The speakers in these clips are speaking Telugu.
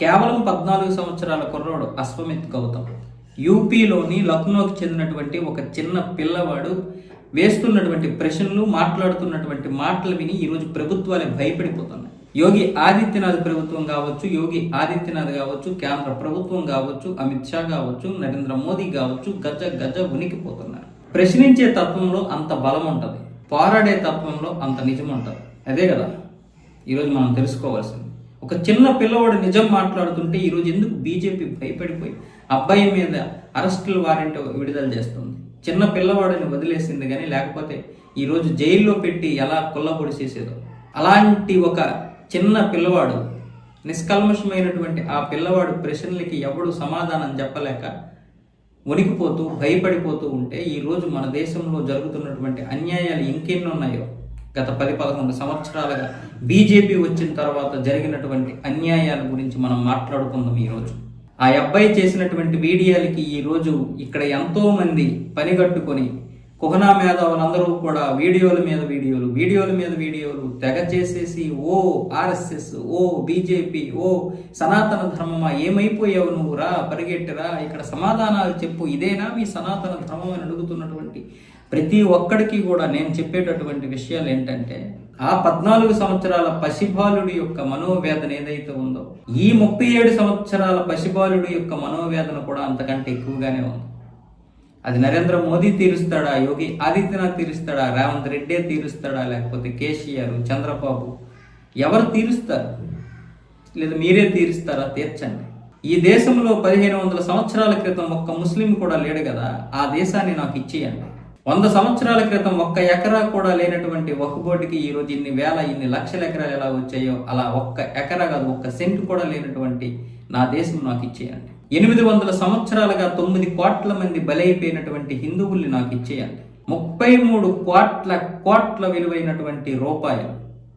కేవలం పద్నాలుగు సంవత్సరాల కుర్రోడు అశ్వమిత్ గౌతమ్. యూపీలోని లక్నోకి చెందినటువంటి ఒక చిన్న పిల్లవాడు వేస్తున్నటువంటి ప్రశ్నలు మాట్లాడుతున్నటువంటి మాటలు విని ఈరోజు ప్రభుత్వాలే భయపడిపోతున్నాయి. యోగి ఆదిత్యనాథ్ ప్రభుత్వం కావచ్చు యోగి ఆదిత్యనాథ్ కావచ్చు కేంద్ర ప్రభుత్వం కావచ్చు అమిత్ షా కావచ్చు నరేంద్ర మోదీ కావచ్చు గజ గజ ఉనికిపోతున్నారు. ప్రశ్నించే తత్వంలో అంత బలం ఉంటుంది పోరాడే తత్వంలో అంత నిజం ఉంటుంది. అదే కదా? ఈరోజు మనం తెలుసుకోవాల్సింది. ఒక చిన్న పిల్లవాడు నిజం మాట్లాడుతుంటే ఈరోజు ఎందుకు బీజేపీ భయపడిపోయి అబ్బాయి మీద అరెస్టులు వారెంట్ విడుదల చేస్తుంది? చిన్న పిల్లవాడిని వదిలేసింది కానీ లేకపోతే ఈరోజు జైల్లో పెట్టి ఎలా కొల్లబొడి చేసేదో? అలాంటి ఒక చిన్న పిల్లవాడు నిష్కల్మషమైనటువంటి ఆ పిల్లవాడు ప్రశ్నలకి ఎవడు సమాధానం చెప్పలేక వణికిపోతూ భయపడిపోతూ ఉంటే ఈరోజు మన దేశంలో జరుగుతున్నటువంటి అన్యాయాలు ఇంకెన్ని ఉన్నాయో గత పది పదకొండు సంవత్సరాలుగా బీజేపీ వచ్చిన తర్వాత జరిగినటువంటి అన్యాయాల గురించి మనం మాట్లాడుకుందాం ఈరోజు. ఆ అబ్బాయి చేసినటువంటి వీడియోలకి ఈరోజు ఇక్కడ ఎంతోమంది పనిగట్టుకొని కుహనా మేధావులందరూ కూడా వీడియోల మీద వీడియోలు వీడియోల మీద వీడియోలు తెగ చేసేసి ఓ ఆర్ఎస్ఎస్ ఓ బీజేపీ ఓ సనాతన ధర్మమా ఏమైపోయావు నువ్వు? రా పరిగెట్టిరా ఇక్కడ సమాధానాలు చెప్పు ఇదేనా మీ సనాతన ధర్మం అని అడుగుతున్నటువంటి ప్రతి ఒక్కడికి కూడా నేను చెప్పేటటువంటి విషయాలు ఏంటంటే ఆ పద్నాలుగు సంవత్సరాల పసిబాలుడి యొక్క మనోవేదన ఏదైతే ఉందో ఈ ముప్పై ఏడు సంవత్సరాల పసిబాలుడి యొక్క మనోవేదన కూడా అంతకంటే ఎక్కువగానే ఉంది. అది నరేంద్ర మోదీ తీరుస్తాడా యోగి ఆదిత్యనాథ్ తీరుస్తాడా రేవంత్ రెడ్డే తీరుస్తాడా లేకపోతే కేసీఆర్ చంద్రబాబు ఎవరు తీరుస్తారు? లేదా మీరే తీరుస్తారా? తీర్చండి. ఈ దేశంలో పదిహేను వందల సంవత్సరాల క్రితం ఒక్క ముస్లిం కూడా లేడు కదా ఆ దేశాన్ని నాకు ఇచ్చేయండి. వంద సంవత్సరాల క్రితం ఒక్క ఎకరా కూడా లేనటువంటి వక్కుబోటికి ఈ రోజు ఇన్ని వేల ఇన్ని లక్షల ఎకరాలు ఎలా వచ్చాయో అలా ఒక్క ఎకరా కాదు ఒక్క సెంటు కూడా లేనటువంటి నా దేశం నాకు ఇచ్చేయండి. ఎనిమిది వందల సంవత్సరాలుగా తొమ్మిది కోట్ల మంది బలైపోయినటువంటి హిందువుల్ని నాకు ఇచ్చేయండి. ముప్పై మూడు కోట్ల కోట్ల విలువైనటువంటి రూపాయలు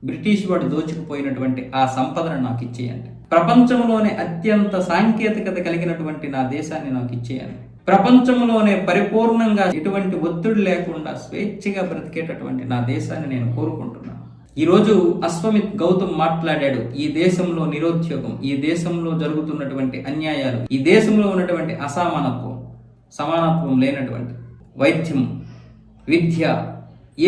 బ్రిటిష్ వాడు దోచుకుపోయినటువంటి ఆ సంపదను నాకు ఇచ్చేయండి. ప్రపంచంలోనే అత్యంత సాంకేతికత కలిగినటువంటి నా దేశాన్ని నాకు ఇచ్చేయండి. ప్రపంచంలోనే పరిపూర్ణంగా ఎటువంటి ఒత్తిడి లేకుండా స్వేచ్ఛగా బ్రతికేటటువంటి నా దేశాన్ని నేను కోరుకుంటున్నాను. ఈరోజు అశ్వమిత్ గౌతమ్ మాట్లాడాడు ఈ దేశంలో నిరుద్యోగం ఈ దేశంలో జరుగుతున్నటువంటి అన్యాయాలు ఈ దేశంలో ఉన్నటువంటి అసమానత్వం సమానత్వం లేనటువంటి వైద్యం విద్య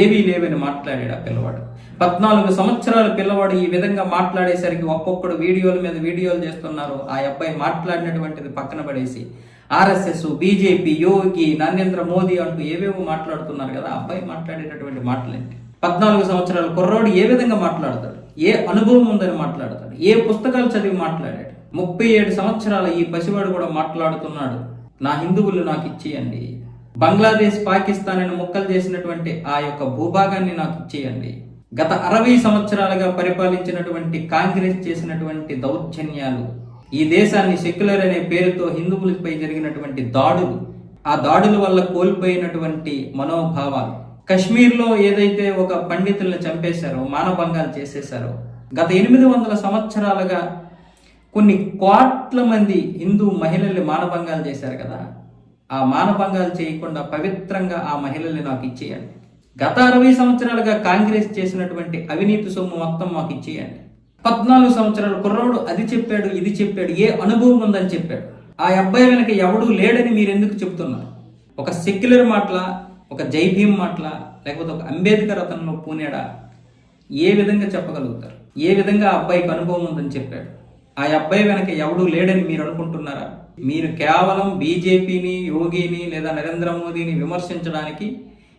ఏవీ లేవని మాట్లాడాడు ఆ పిల్లవాడు. పద్నాలుగు సంవత్సరాల పిల్లవాడు ఈ విధంగా మాట్లాడేసరికి ఒక్కొక్కడు వీడియోల మీద వీడియోలు చేస్తున్నారు. ఆ అబ్బాయి మాట్లాడినటువంటిది పక్కన పడేసి ఆర్ఎస్ఎస్ బీజేపీ యోగి నరేంద్ర మోదీ అంటూ ఏవేవో మాట్లాడుతున్నారు కదా ఆ అబ్బాయి మాట్లాడేటటువంటి మాటలేంటి పద్నాలుగు సంవత్సరాల కుర్రోడు ఏ విధంగా మాట్లాడతాడు? ఏ అనుభవం ఉందని మాట్లాడతాడు? ఏ పుస్తకాలు చదివి మాట్లాడాడు? ముప్పై ఏడు సంవత్సరాల ఈ పసివాడు కూడా మాట్లాడుతున్నాడు. నా హిందువులు నాకు ఇచ్చేయండి. బంగ్లాదేశ్ పాకిస్తాన్ అని ముక్కలు చేసినటువంటి ఆ యొక్క భూభాగాన్ని నాకు ఇచ్చేయండి. గత అరవై సంవత్సరాలుగా పరిపాలించినటువంటి కాంగ్రెస్ చేసినటువంటి దౌర్జన్యాలు ఈ దేశాన్ని సెక్యులర్ అనే పేరుతో హిందువులపై జరిగినటువంటి దాడులు ఆ దాడుల వల్ల కోల్పోయినటువంటి మనోభావాలు. కశ్మీర్లో ఏదైతే ఒక పండితుల్ని చంపేశారో మానభంగాలు చేసేశారో గత ఎనిమిది వందల సంవత్సరాలుగా కొన్ని కోట్ల మంది హిందూ మహిళల్ని మానభంగాలు చేశారు కదా. ఆ మానభంగాలు చేయకుండా పవిత్రంగా ఆ మహిళల్ని నాకు ఇచ్చేయండి. గత అరవై సంవత్సరాలుగా కాంగ్రెస్ చేసినటువంటి అవినీతి సొమ్ము మొత్తం మాకు ఇచ్చేయండి. పద్నాలుగు సంవత్సరాల కుర్రోడు అది చెప్పాడు ఇది చెప్పాడు ఏ అనుభవం ఉందని చెప్పాడు. ఆ అబ్బాయి వెనక ఎవడూ లేడని మీరు ఎందుకు చెప్తున్నారు ఒక సెక్యులర్ మాటల ఒక జైభీం మాటల లేకపోతే ఒక అంబేద్కర్ అతను పూనేడా ఏ విధంగా చెప్పగలుగుతారు? ఏ విధంగా ఆ అబ్బాయికి అనుభవం ఉందని చెప్పాడు? ఆ అబ్బాయి వెనక ఎవడూ లేడని మీరు అనుకుంటున్నారా? మీరు కేవలం బీజేపీని యోగిని లేదా నరేంద్ర మోదీని విమర్శించడానికి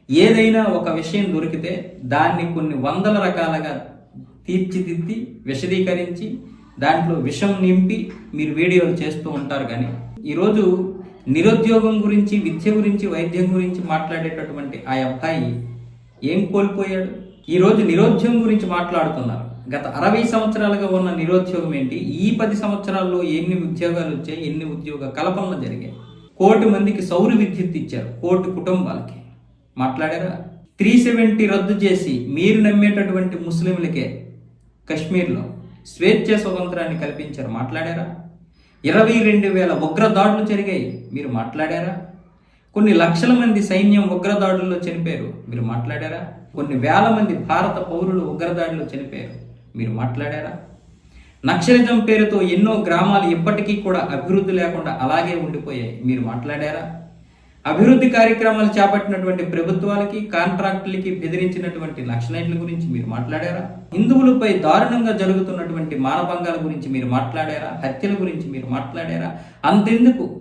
ఏదైనా ఒక విషయం దొరికితే దాన్ని కొన్ని వందల రకాలుగా తీర్చిదిద్ది విశదీకరించి దాంట్లో విషం నింపి మీరు వీడియోలు చేస్తూ ఉంటారు కానీ ఈరోజు నిరుద్యోగం గురించి విద్య గురించి వైద్యం గురించి మాట్లాడేటటువంటి ఆ అబ్బాయి ఏం కోల్పోయాడు? ఈరోజు నిరుద్యోగం గురించి మాట్లాడుతున్నారు. గత అరవై సంవత్సరాలుగా ఉన్న నిరుద్యోగం ఏంటి? ఈ పది సంవత్సరాల్లో ఎన్ని ఉద్యోగాలు వచ్చాయి? ఎన్ని ఉద్యోగ కల్పనలు జరిగాయి? కోటి మందికి సౌర విద్యుత్ ఇచ్చారు కోటి కుటుంబాలకి. మాట్లాడారా? త్రీ సెవెంటీ రద్దు చేసి మీరు నమ్మేటటువంటి ముస్లింలకే కశ్మీర్లో స్వేచ్ఛ స్వతంత్రాన్ని కల్పించారు మాట్లాడారా? ఇరవై రెండు వేల ఉగ్రదాడులు జరిగాయి మీరు మాట్లాడారా? కొన్ని లక్షల మంది సైన్యం ఉగ్రదాడుల్లో చనిపోయారు మీరు మాట్లాడారా? కొన్ని వేల మంది భారత పౌరులు ఉగ్రదాడిలో చనిపోయారు మీరు మాట్లాడారా? నక్షలిజం పేరుతో ఎన్నో గ్రామాలు ఇప్పటికీ కూడా అభివృద్ధి లేకుండా అలాగే ఉండిపోయాయి మీరు మాట్లాడారా? అభివృద్ధి కార్యక్రమాలు చేపట్టినటువంటి ప్రభుత్వాలకి కాంట్రాక్టులకి బెదిరించినటువంటి నక్సలైట్ల గురించి మీరు మాట్లాడారా? హిందువులపై దారుణంగా జరుగుతున్నటువంటి మానభంగాల గురించి మీరు మాట్లాడారా? హత్యల గురించి మీరు మాట్లాడారా? అంతెందుకు.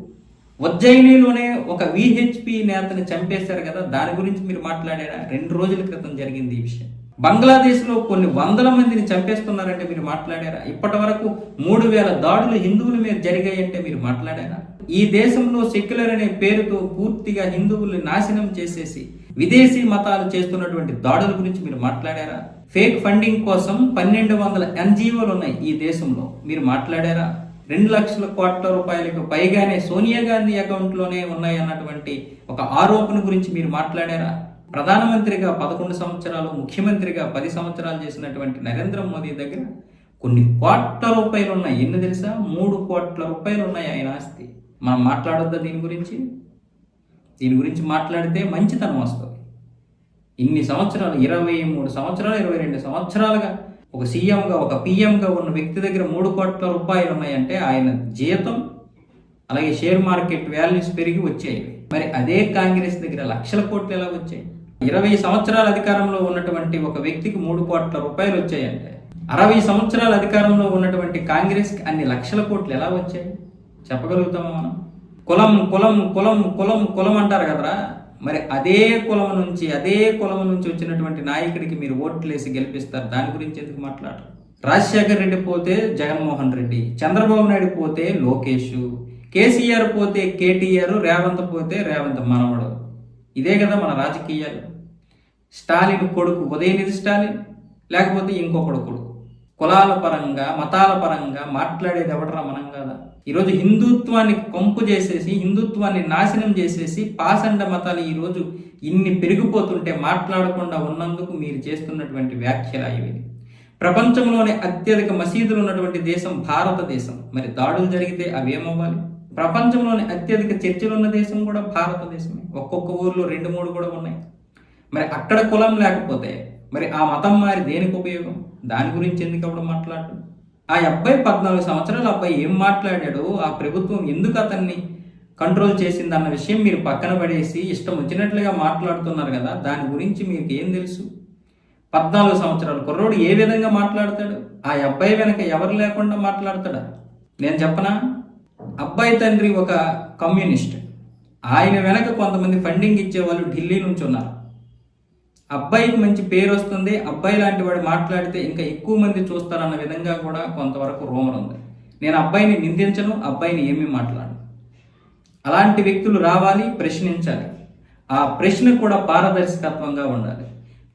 ఉజ్జయినిలోనే ఒక విహెచ్పి నేతని చంపేశారు కదా దాని గురించి మీరు మాట్లాడారా? రెండు రోజుల క్రితం జరిగింది ఈ విషయం. బంగ్లాదేశ్లో కొన్ని వందల మందిని చంపేస్తున్నారంటే మీరు మాట్లాడారా? ఇప్పటి వరకు మూడు వేల దాడులు హిందువుల మీద జరిగాయంటే మీరు మాట్లాడారా? ఈ దేశంలో సెక్యులర్ అనే పేరుతో పూర్తిగా హిందువుల్ని నాశనం చేసేసి విదేశీ మతాలు చేస్తున్నటువంటి దాడుల గురించి మీరు మాట్లాడారా? ఫేక్ ఫండింగ్ కోసం పన్నెండు వందల ఎన్జిఓలు ఉన్నాయి ఈ దేశంలో. మీరు మాట్లాడారా? రెండు లక్షల కోట్ల రూపాయలకు పైగానే సోనియా గాంధీ అకౌంట్లోనే ఉన్నాయి అన్నటువంటి ఒక ఆరోపణ గురించి మీరు మాట్లాడారా? ప్రధానమంత్రిగా పదకొండు సంవత్సరాలు ముఖ్యమంత్రిగా పది సంవత్సరాలు చేసినటువంటి నరేంద్ర మోదీ దగ్గర కొన్ని కోట్ల రూపాయలు ఉన్నాయి. ఎన్ని తెలుసా? మూడు కోట్ల రూపాయలు ఉన్నాయి ఆయన ఆస్తి. మనం మాట్లాడొద్దా దీని గురించి? దీని గురించి మాట్లాడితే మంచితనం వస్తుంది. ఇన్ని సంవత్సరాలు ఇరవై మూడు సంవత్సరాలు ఇరవై రెండు సంవత్సరాలుగా ఒక సీఎంగా ఒక పిఎంగా ఉన్న వ్యక్తి దగ్గర మూడు కోట్ల రూపాయలు ఉన్నాయంటే ఆయన జీతం అలాగే షేర్ మార్కెట్ వాల్యూస్ పెరిగి వచ్చాయి. మరి అదే కాంగ్రెస్ దగ్గర లక్షల కోట్లు ఎలా వచ్చాయి? ఇరవై సంవత్సరాల అధికారంలో ఉన్నటువంటి ఒక వ్యక్తికి మూడు కోట్ల రూపాయలు వచ్చాయంటే అరవై సంవత్సరాల అధికారంలో ఉన్నటువంటి కాంగ్రెస్కి అన్ని లక్షల కోట్లు ఎలా వచ్చాయి? చెప్పగలుగుతామా మనం? కులం కులం కులం కులం కులం అంటారు కదరా. మరి అదే కులం నుంచి అదే కులం నుంచి వచ్చినటువంటి నాయకుడికి మీరు ఓట్లేసి గెలిపిస్తారు. దాని గురించి ఎందుకు మాట్లాడరు? రాజశేఖర్ రెడ్డి పోతే జగన్మోహన్ రెడ్డి చంద్రబాబు నాయుడు పోతే లోకేష్ కేసీఆర్ పోతే కేటీఆర్ రేవంత్ పోతే రేవంత్ మనవడు. ఇదే కదా మన రాజకీయాలు. స్టాలిన్ కొడుకు ఉదయనిధి స్టాలిన్ లేకపోతే ఇంకో కొడుకుడు కులాల పరంగా మతాల పరంగా మాట్లాడేది ఎవడరా మనం కదా? ఈరోజు హిందుత్వాన్ని కొంపు చేసేసి హిందుత్వాన్ని నాశనం చేసేసి పాసండ మతాలు ఈరోజు ఇన్ని పెరిగిపోతుంటే మాట్లాడకుండా ఉన్నందుకు మీరు చేస్తున్నటువంటి వ్యాఖ్యలు ఇవి. ప్రపంచంలోనే అత్యధిక మసీదులు ఉన్నటువంటి దేశం భారతదేశం. మరి దాడులు జరిగితే అవి ఏమవ్వాలి ప్రపంచంలోనే అత్యధిక చర్చలు ఉన్న దేశం కూడా భారతదేశమే. ఒక్కొక్క ఊర్లో రెండు మూడు కూడా ఉన్నాయి. మరి అక్కడ కులం లేకపోతే మరి ఆ మతం మారి దేనికి ఉపయోగం? దాని గురించి ఎందుకు అప్పుడు మాట్లాడు ఆ అబ్బాయి పద్నాలుగు సంవత్సరాల అబ్బాయి ఏం మాట్లాడాడో ఆ ప్రభుత్వం ఎందుకు అతన్ని కంట్రోల్ చేసింది అన్న విషయం మీరు పక్కన పడేసి ఇష్టం వచ్చినట్లుగా మాట్లాడుతున్నారు కదా దాని గురించి మీకు ఏం తెలుసు? పద్నాలుగు సంవత్సరాలు కుర్రోడు ఏ విధంగా మాట్లాడతాడు? ఆ అబ్బాయి వెనక ఎవరు లేకుండా మాట్లాడతాడా? నేను చెప్పనా? అబ్బాయి తండ్రి ఒక కమ్యూనిస్ట్. ఆయన వెనక కొంతమంది ఫండింగ్ ఇచ్చేవాళ్ళు ఢిల్లీ నుంచి ఉన్నారు. అబ్బాయికి మంచి పేరు వస్తుంది అబ్బాయి లాంటి వాడు మాట్లాడితే ఇంకా ఎక్కువ మంది చూస్తారన్న విధంగా కూడా కొంతవరకు రూమర్ ఉంది. నేను అబ్బాయిని నిందించను అబ్బాయిని ఏమీ మాట్లాడను. అలాంటి వ్యక్తులు రావాలి ప్రశ్నించాలి. ఆ ప్రశ్న కూడా పారదర్శకత్వంగా ఉండాలి.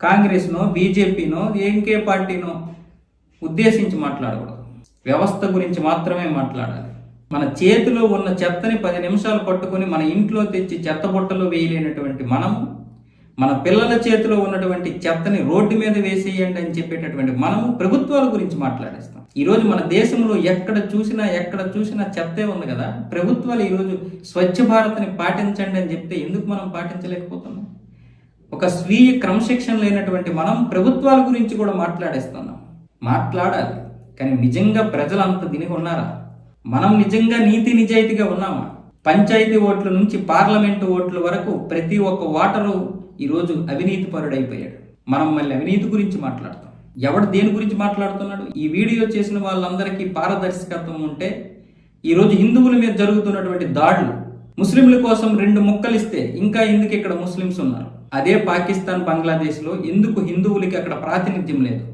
కాంగ్రెస్నో బీజేపీనో ఎంకే పార్టీనో ఉద్దేశించి మాట్లాడకూడదు. వ్యవస్థ గురించి మాత్రమే మాట్లాడాలి. మన చేతిలో ఉన్న చెత్తని పది నిమిషాలు పట్టుకొని మన ఇంట్లో తెచ్చి చెత్త బుట్టలో వేయలేనటువంటి మనము మన పిల్లల చేతిలో ఉన్నటువంటి చెత్తని రోడ్డు మీద వేసేయండి అని చెప్పేటటువంటి మనము ప్రభుత్వాల గురించి మాట్లాడేస్తాం. ఈరోజు మన దేశంలో ఎక్కడ చూసినా ఎక్కడ చూసినా చెత్తే ఉంది కదా. ప్రభుత్వాలు ఈరోజు స్వచ్ఛ భారత్ని పాటించండి అని చెప్తే ఎందుకు మనం పాటించలేకపోతున్నాం? ఒక స్వీయ క్రమశిక్షణ లేనటువంటి మనం ప్రభుత్వాల గురించి కూడా మాట్లాడేస్తున్నాం. మాట్లాడాలి. కానీ నిజంగా ప్రజలు అంత దినిగా ఉన్నారా? మనం నిజంగా నీతి నిజాయితీగా ఉన్నామా? పంచాయతీ ఓట్ల నుంచి పార్లమెంటు ఓట్ల వరకు ప్రతి ఒక్క ఓటరు ఈరోజు అవినీతి పరుడైపోయాడు. మనం మళ్ళీ అవినీతి గురించి మాట్లాడతాం. ఎవడు దేని గురించి మాట్లాడుతున్నాడు? ఈ వీడియో చేసిన వాళ్ళందరికీ పారదర్శకత్వం ఉంటే ఈరోజు హిందువుల మీద జరుగుతున్నటువంటి దాడులు ముస్లింల కోసం రెండు ముక్కలు ఇస్తే ఇంకా ఎందుకు ఇక్కడ ముస్లిమ్స్ ఉన్నారు? అదే పాకిస్తాన్ బంగ్లాదేశ్లో ఎందుకు హిందువులకి అక్కడ ప్రాతినిధ్యం లేదు?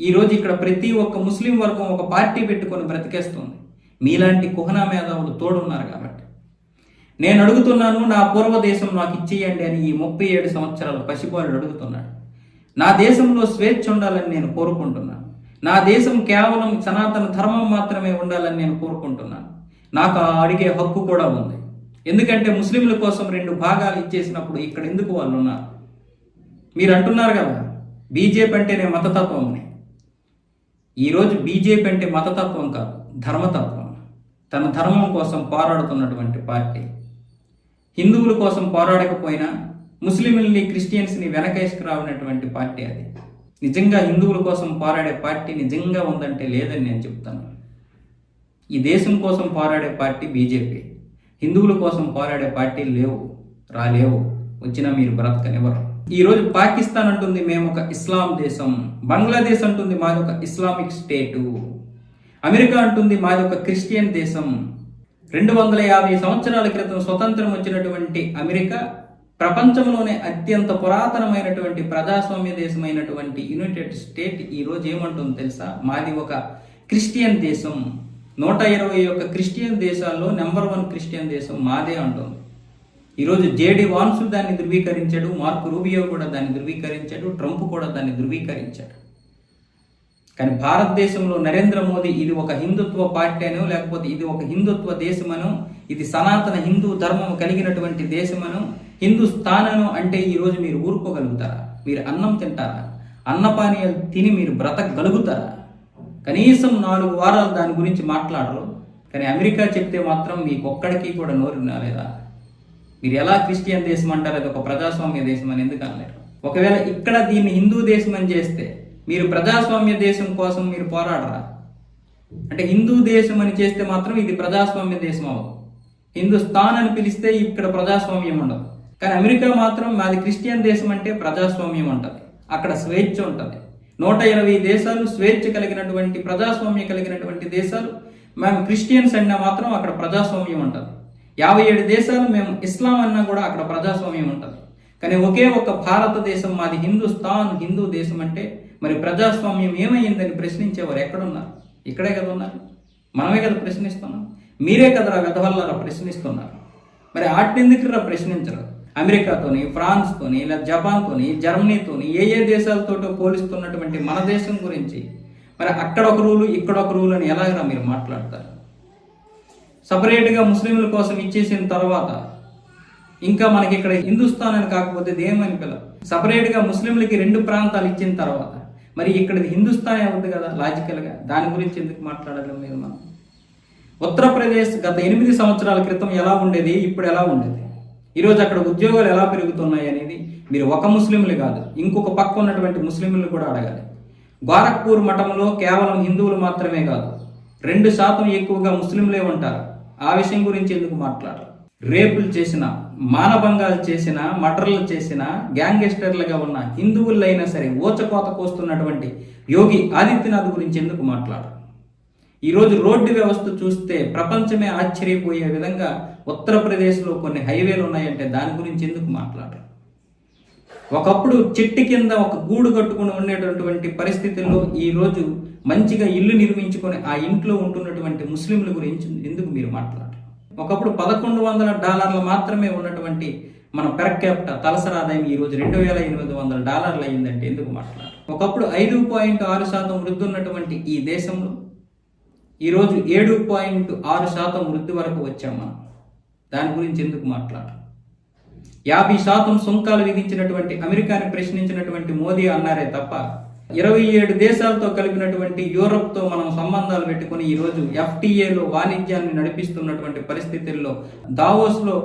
ఈరోజు ఇక్కడ ప్రతి ఒక్క ముస్లిం వర్గం ఒక పార్టీ పెట్టుకొని బ్రతికేస్తుంది. మీలాంటి కుహనా మేధావులు తోడున్నారు కాబట్టి. నేను అడుగుతున్నాను నా పూర్వదేశం నాకు ఇచ్చేయండి అని ఈ ముప్పై ఏడు సంవత్సరాల పసిపాలుడు అడుగుతున్నాడు. నా దేశంలో స్వేచ్ఛ ఉండాలని నేను కోరుకుంటున్నాను. నా దేశం కేవలం సనాతన ధర్మం మాత్రమే ఉండాలని నేను కోరుకుంటున్నాను. నాకు ఆ అడిగే హక్కు కూడా ఉంది. ఎందుకంటే ముస్లింల కోసం రెండు భాగాలు ఇచ్చేసినప్పుడు ఇక్కడ ఎందుకు వాళ్ళు ఉన్నారు? మీరు అంటున్నారు కదా బీజేపీ అంటేనే మతతత్వం అని. ఈరోజు బీజేపీ అంటే మతతత్వం కాదు ధర్మతత్వం. తన ధర్మం కోసం పోరాడుతున్నటువంటి పార్టీ. హిందువుల కోసం పోరాడకపోయినా ముస్లింలని క్రిస్టియన్స్ని వెనకేసుకురావనటువంటి పార్టీ అది. నిజంగా హిందువుల కోసం పోరాడే పార్టీ నిజంగా ఉందంటే లేదని నేను చెప్తాను. ఈ దేశం కోసం పోరాడే పార్టీ బీజేపీ. హిందువుల కోసం పోరాడే పార్టీలు లేవు రాలేవు. వచ్చినా మీరు బ్రతకనివ్వరు. ఈరోజు పాకిస్తాన్ అంటుంది మేము ఒక ఇస్లాం దేశం. బంగ్లాదేశ్ అంటుంది మాది ఒక ఇస్లామిక్ స్టేటు. అమెరికా అంటుంది మాది ఒక క్రిస్టియన్ దేశం. రెండు వందల యాభై సంవత్సరాల క్రితం స్వతంత్రం వచ్చినటువంటి అమెరికా ప్రపంచంలోనే అత్యంత పురాతనమైనటువంటి ప్రజాస్వామ్య దేశమైనటువంటి యునైటెడ్ స్టేట్ ఈ రోజు ఏమంటుందో తెలుసా? మాది ఒక క్రిస్టియన్ దేశం. నూట ఇరవై ఒక్క క్రిస్టియన్ దేశాల్లో నెంబర్ వన్ క్రిస్టియన్ దేశం మాదే అంటుంది. ఈరోజు జేడి వాన్సు దాన్ని ధృవీకరించాడు మార్క్ రూబియో కూడా దాన్ని ధృవీకరించాడు ట్రంప్ కూడా దాన్ని ధృవీకరించాడు. కానీ భారతదేశంలో నరేంద్ర మోదీ ఇది ఒక హిందుత్వ పార్టీ అనో లేకపోతే ఇది ఒక హిందుత్వ దేశమనో ఇది సనాతన హిందూ ధర్మం కలిగినటువంటి దేశమనో హిందుస్థానను అంటే ఈరోజు మీరు ఊరుకోగలుగుతారా? మీరు అన్నం తింటారా? అన్నపానీయాలు తిని మీరు బ్రతకగలుగుతారా? కనీసం నాలుగు వారాలు దాని గురించి మాట్లాడరు కానీ అమెరికా చెప్తే మాత్రం మీకు ఒక్కడికి కూడా నోరు రాలేదా మీరు ఎలా క్రిస్టియన్ దేశం అంటారు అది ఒక ప్రజాస్వామ్య దేశం అని ఎందుకు అనలేరు? ఒకవేళ ఇక్కడ దీన్ని హిందూ దేశం అని చేస్తే మీరు ప్రజాస్వామ్య దేశం కోసం మీరు పోరాడరా? అంటే హిందూ దేశం అని చేస్తే మాత్రం ఇది ప్రజాస్వామ్య దేశం అవ్వదు. హిందుస్థాన్ అని పిలిస్తే ఇక్కడ ప్రజాస్వామ్యం ఉండదు. కానీ అమెరికా మాత్రం మాది క్రిస్టియన్ దేశం అంటే ప్రజాస్వామ్యం ఉంటుంది. అక్కడ స్వేచ్ఛ ఉంటుంది. నూట ఇరవై దేశాలు స్వేచ్ఛ కలిగినటువంటి ప్రజాస్వామ్యం కలిగినటువంటి దేశాలు మేము క్రిస్టియన్స్ అన్నా మాత్రం అక్కడ ప్రజాస్వామ్యం ఉంటుంది. యాభై ఏడు దేశాలు మేము ఇస్లాం అన్నా కూడా అక్కడ ప్రజాస్వామ్యం ఉంటుంది. కానీ ఒకే ఒక భారతదేశం మాది హిందుస్థాన్ హిందూ దేశం అంటే మరి ప్రజాస్వామ్యం ఏమైందని ప్రశ్నించేవారు ఎక్కడున్నారు? ఇక్కడే కదా ఉన్నారు. మనమే కదా ప్రశ్నిస్తున్నాం. మీరే కదరా వెధవల్లారా ప్రశ్నిస్తున్నారు. మరి ఆటెందుకురా ప్రశ్నించరు? అమెరికాతోని ఫ్రాన్స్తోని లేదా జపాన్తోని జర్మనీతోని ఏ ఏ దేశాలతోటో పోలిస్తున్నటువంటి మన దేశం గురించి మరి అక్కడ ఒక రూలు ఇక్కడ ఒక రూలు అని ఎలాగైనా మీరు మాట్లాడతారు? సపరేట్గా ముస్లింల కోసం ఇచ్చేసిన తర్వాత ఇంకా మనకి ఇక్కడ హిందుస్థాన్ అని కాకపోతే దేమని పిల్ల సపరేట్గా ముస్లింలకి రెండు ప్రాంతాలు ఇచ్చిన తర్వాత మరి ఇక్కడ హిందుస్థాన్ అవుతుంది కదా లాజికల్గా దాని గురించి ఎందుకు మాట్లాడడం లేదు మనం? ఉత్తరప్రదేశ్ గత ఎనిమిది సంవత్సరాల క్రితం ఎలా ఉండేది ఇప్పుడు ఎలా ఉండేది? ఈరోజు అక్కడ ఉద్యోగాలు ఎలా పెరుగుతున్నాయి అనేది మీరు ఒక ముస్లింలు కాదు ఇంకొక పక్క ఉన్నటువంటి ముస్లింలు కూడా అడగాలి. గోరఖ్పూర్ మఠంలో కేవలం హిందువులు మాత్రమే కాదు రెండు శాతం ఎక్కువగా ముస్లింలే ఉంటారు. ఆ విషయం గురించి ఎందుకు మాట్లాడరు? రేపులు చేసిన మానభంగాలు చేసిన మటర్లు చేసిన గ్యాంగ్స్టర్లుగా ఉన్న హిందువులైనా సరే ఓచకోత కోస్తున్నటువంటి యోగి ఆదిత్యనాథ్ గురించి ఎందుకు మాట్లాడరు? ఈరోజు రోడ్డు వ్యవస్థ చూస్తే ప్రపంచమే ఆశ్చర్యపోయే విధంగా ఉత్తరప్రదేశ్లో కొన్ని హైవేలు ఉన్నాయంటే దాని గురించి ఎందుకు మాట్లాడరు? ఒకప్పుడు చెట్టు కింద ఒక గూడు కట్టుకుని ఉండేటటువంటి పరిస్థితుల్లో ఈరోజు మంచిగా ఇల్లు నిర్మించుకొని ఆ ఇంట్లో ఉంటున్నటువంటి ముస్లింల గురించి ఎందుకు మీరు మాట్లాడరు? ఒకప్పుడు పదకొండు వందల డాలర్లు మాత్రమే ఉన్నటువంటి మన పెర్ క్యాపిట తలసరి ఆదాయం ఈ రోజు రెండు వేల ఎనిమిది వందల డాలర్లు అయిందంటే ఎందుకు మాట్లాడు ఒకప్పుడు ఐదు పాయింట్ ఆరు శాతం వృద్ధి ఉన్నటువంటి ఈ దేశంలో ఈరోజు ఏడు పాయింట్ ఆరు శాతం వృద్ధి వరకు వచ్చాం మనం. దాని గురించి ఎందుకు మాట్లాడరు? యాభై శాతం సుంకాలు విధించినటువంటి అమెరికాని ప్రశ్నించినటువంటి మోదీ అన్నారే తప్ప ఇరవై ఏడు దేశాలతో కలిపినటువంటి యూరప్తో మనం సంబంధాలు పెట్టుకుని ఈరోజు ఎఫ్టీఏలో వాణిజ్యాన్ని నడిపిస్తున్నటువంటి పరిస్థితుల్లో దావోస్లో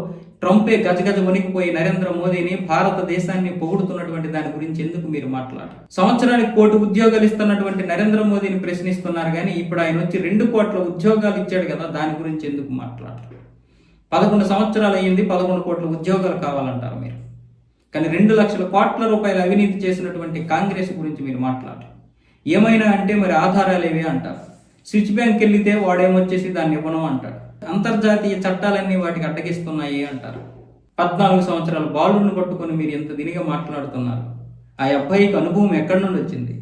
ట్రంపే గజగజ వణికిపోయి నరేంద్ర మోదీని భారతదేశాన్ని పొగుడుతున్నటువంటి దాని గురించి ఎందుకు మీరు మాట్లాడారు? సంవత్సరానికి కోటి ఉద్యోగాలు ఇస్తున్నటువంటి నరేంద్ర మోదీని ప్రశ్నిస్తున్నారు కానీ ఇప్పుడు ఆయన వచ్చి రెండు కోట్ల ఉద్యోగాలు ఇచ్చాడు కదా దాని గురించి ఎందుకు మాట్లాడారు? పదకొండు సంవత్సరాలు అయ్యింది పదకొండు కోట్ల ఉద్యోగాలు కావాలంటారు మీరు. కానీ రెండు లక్షల కోట్ల రూపాయల అవినీతి చేసినటువంటి కాంగ్రెస్ గురించి మీరు మాట్లాడరు. ఏమైనా అంటే మరి ఆధారాలు ఏవి అంటారు? స్విచ్ బ్యాంక్ వెళ్తే వాడేమొచ్చేసి దాన్ని ఇవ్వను అంటాడు అంతర్జాతీయ చట్టాలన్నీ వాటికి అడ్డగిస్తున్నాయి అంటారు. పద్నాలుగు సంవత్సరాల బాలుడిని పట్టుకొని మీరు ఎంత దినిగా మాట్లాడుతున్నారు? ఆ అబ్బాయికి అనుభవం ఎక్కడి నుండి వచ్చింది?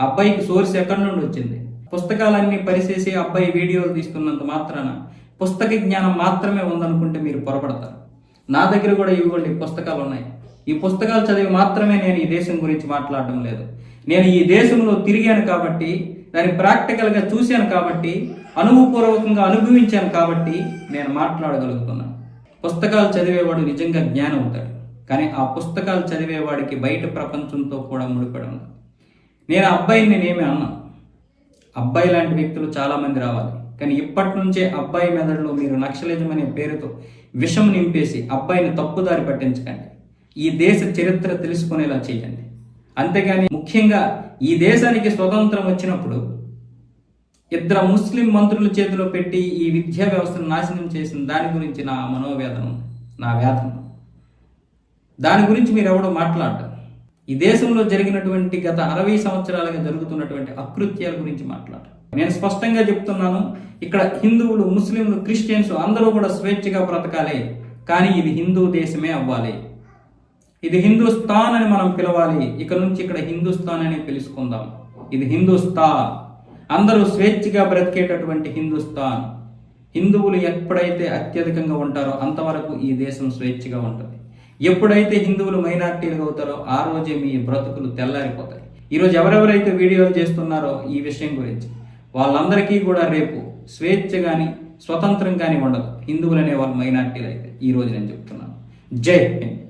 ఆ అబ్బాయికి సోర్స్ ఎక్కడి నుండి వచ్చింది? పుస్తకాలన్నీ పరిచేసి ఆ అబ్బాయి వీడియోలు తీసుకున్నంత మాత్రాన పుస్తక జ్ఞానం మాత్రమే ఉందనుకుంటే మీరు పొరపడతారు. నా దగ్గర కూడా ఇవ్వండి పుస్తకాలు ఉన్నాయి. ఈ పుస్తకాలు చదివి మాత్రమే నేను ఈ దేశం గురించి మాట్లాడడం లేదు. నేను ఈ దేశంలో తిరిగాను కాబట్టి దాన్ని ప్రాక్టికల్గా చూశాను కాబట్టి అనుభవపూర్వకంగా అనుభవించాను కాబట్టి నేను మాట్లాడగలుగుతున్నాను. పుస్తకాలు చదివేవాడు నిజంగా జ్ఞానం అవుతాడు. కానీ ఆ పుస్తకాలు చదివేవాడికి బయట ప్రపంచంతో కూడా ముడిపడి ఉంది నేను అబ్బాయిని నేనేమి అన్నా. అబ్బాయి లాంటి వ్యక్తులు చాలామంది రావాలి. కానీ ఇప్పటి నుంచే అబ్బాయి మెదడులో మీరు నక్సలిజం అనే పేరుతో విషం నింపేసి అబ్బాయిని తప్పుదారి పట్టించకండి. ఈ దేశ చరిత్ర తెలుసుకునేలా చేయండి. అంతేగాని ముఖ్యంగా ఈ దేశానికి స్వతంత్రం వచ్చినప్పుడు ఇద్దరు ముస్లిం మంత్రుల చేతిలో పెట్టి ఈ విద్యా వ్యవస్థను నాశనం చేసిన దాని గురించి నా మనోవేదన నా వేదన దాని గురించి మీరు ఎవడో మాట్లాడటం ఈ దేశంలో జరిగినటువంటి గత అరవై సంవత్సరాలుగా జరుగుతున్నటువంటి అకృత్యాల గురించి మాట్లాడటం నేను స్పష్టంగా చెప్తున్నాను ఇక్కడ హిందువులు ముస్లింలు క్రిస్టియన్స్ అందరూ కూడా స్వేచ్ఛగా బ్రతకాలి కానీ ఇది హిందూ దేశమే అవ్వాలి. ఇది హిందుస్థాన్ అని మనం పిలవాలి. ఇక నుంచి ఇక్కడ హిందుస్థాన్ అని పిలుచుకుందాం. ఇది హిందుస్థాన్. అందరూ స్వేచ్ఛగా బ్రతికేటటువంటి హిందుస్థాన్. హిందువులు ఎప్పుడైతే అత్యధికంగా ఉంటారో అంతవరకు ఈ దేశం స్వేచ్ఛగా ఉంటుంది. ఎప్పుడైతే హిందువులు మైనార్టీలుగా అవుతారో ఆ రోజే మీ బ్రతుకులు తెల్లారిపోతాయి. ఈరోజు ఎవరెవరైతే వీడియోలు చేస్తున్నారో ఈ విషయం గురించి వాళ్ళందరికీ కూడా రేపు స్వేచ్ఛ కానీ స్వతంత్రం కానీ ఉండదు. హిందువులు అనే వాళ్ళు మైనార్టీలు అయితే. ఈ రోజు నేను చెప్తున్నాను. జై హింద్.